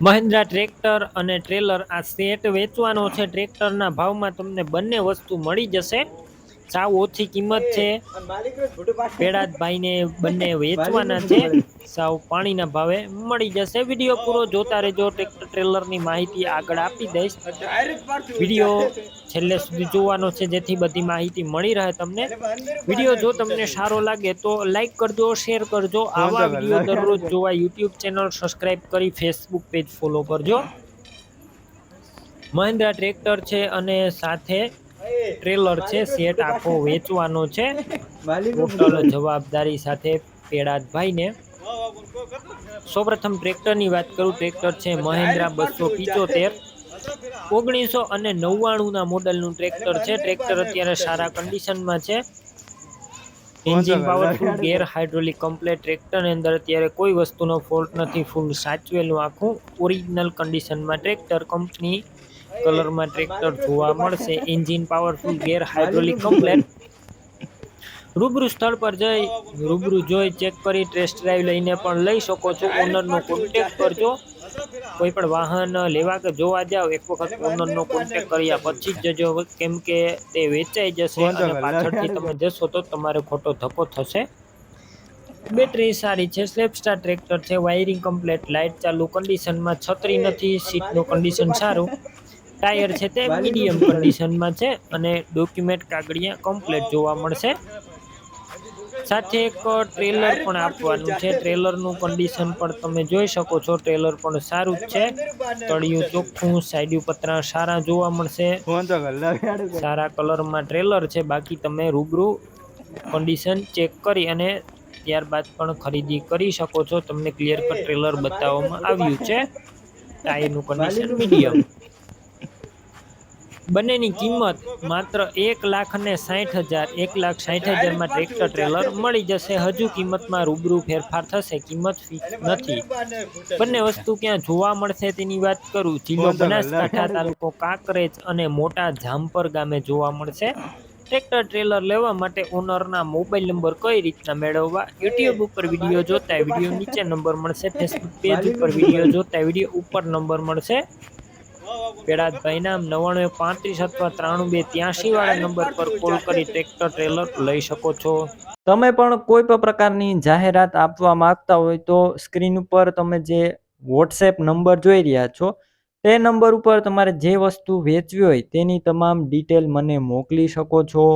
Mahindra tractor અને trailer આ set વેચવાનો છે. ટ્રેક્ટરના ભાવમાં તમને બંને વસ્તુ મળી જશે. સાવ ઓછી કિંમત છે. પેડાતભાઈને બંને વેચવાના છે. સાવ પાણીના ભાવે મળી જશે. વીડિયો પૂરો જોતા રહેજો. ટ્રેક્ટર ટ્રેલરની માહિતી આગળ આપી દઈશ. વીડિયો છેલ્લે સુધી જોવાનો છે. જેથી બધી માહિતી મળી રહે તમને. વીડિયો જો તમને સારો લાગે તો લાઈક કરજો શેર કરજો. આવા વીડિયો દરરોજ જોવા યુટ્યુબ ચેનલ સબસ્ક્રાઈબ કરી ફેસબુક પેજ ફોલો કરજો. મહિન્દ્રા ટ્રેક્ટર છે અને સાથે ટ્રેલર છે સેટ આખો વેચવાનો છે. ટોટલ જવાબદારી સાથે પેડાતભાઈને સૌપ્રથમ ટ્રેક્ટરની વાત કરું ટ્રેક્ટર છે મહેન્દ્રા બસો પિચોતેર. ઓગણીસો અને નવ્વાણુંના મોડલનું ટ્રેક્ટર છે. ટ્રેક્ટર અત્યારે સારા કન્ડિશનમાં છે. Engine powerful gear hydraulic complete ટ્રેક્ટરની અંદર અત્યારે કોઈ વસ્તુનો ફોલ્ટ નથી ફૂલ સાચવેલું આખું ઓરિજિનલ કન્ડિશનમાં ટ્રેક્ટર કંપની કલરમાં ટ્રેક્ટર જોવા મળશે. Engine powerful gear hydraulic complete રૂબરૂ સ્થળ પર જઈ રૂબરૂ જોઈ ચેક કરી ટેસ્ટ ડ્રાઈવ લઈને પણ લઈ શકો છો. ઓનરનો કોન્ટેક કરજો કોઈ પણ વાહન લેવા કે જોવા જાવ એક વખત ઓનરનો કોન્ટેક કર્યા પછી જ જજો. કેમ કે તે વેચાઈ જશે અને પાછળથી તમે જશો તો તમારે ખોટો ધક્કો થશે. બેટરી સારી છે સ્લેપસ્ટાર ટ્રેક્ટર છે વાયરિંગ કમ્પ્લેટ લાઇટ ચાલુ કન્ડિશનમાં છત્રી નથી સીટનું કન્ડિશન સારું. ટાયર છે તે મીડિયમ કન્ડિશનમાં છે અને ડોક્યુમેન્ટ કાગળિયા કમ્પ્લેટ જોવા મળશે. સાથે એક ટ્રેલર પણ આપવાનું છે. ટ્રેલરનું કન્ડિશન પણ તમે જોઈ શકો છો. ટ્રેલર પણ સારું જ છે. તળિયું ચોખ્ખું સાઈડિયું પતરા સારા જોવા મળશે. સારા કલરમાં ટ્રેલર છે. બાકી તમે રૂબરૂ કન્ડિશન ચેક કરી અને ત્યારબાદ પણ ખરીદી કરી શકો છો. તમને ક્લિયર કટ ટ્રેલર બતાવવામાં આવ્યું છે. ટાયરનું કન્ડિશન મીડિયમ બંનેની કિંમત માત્ર એક લાખ ને સાઠ હજાર એક લાખ સાઠ હજારમાં ટ્રેક્ટર ટ્રેલર મળી જશે. હજુ કિંમતમાં રૂબરૂ ફેરફાર થશે કિંમત ફિક્સ નથી. બંને વસ્તુ ક્યાં જોવા મળશે તેની વાત કરું. જિલ્લો બનાસકાંઠા તાલુકો કાંકરેજ અને મોટા જામપર ગામે જોવા મળશે. ટ્રેક્ટર ટ્રેલર લેવા માટે ઓનરના મોબાઈલ નંબર કઈ રીતના મેળવવા? યુટ્યુબ ઉપર વીડિયો જોતા વીડિયો નીચે નંબર મળશે. ફેસબુક પેજ ઉપર વીડિયો જોતા વીડિયો ઉપર નંબર મળશે. પેડાતભાઈ નામ નવ્વાણું પાંત્રીસ અથવા ત્રાણું બે ત્યાંસી વાળા નંબર પર કોલ કરી ટ્રેક્ટર ટ્રેલર લઈ શકો છો. તમે પણ કોઈ પણ પ્રકારની જાહેરાત આપવા માંગતા હોય તો સ્ક્રીન ઉપર તમે જે વોટ્સએપ નંબર જોઈ રહ્યા છો, તે નંબર ઉપર તમારે જે વસ્તુ વેચવી હોય તેની તમામ ડિટેલ મને મોકલી શકો છો.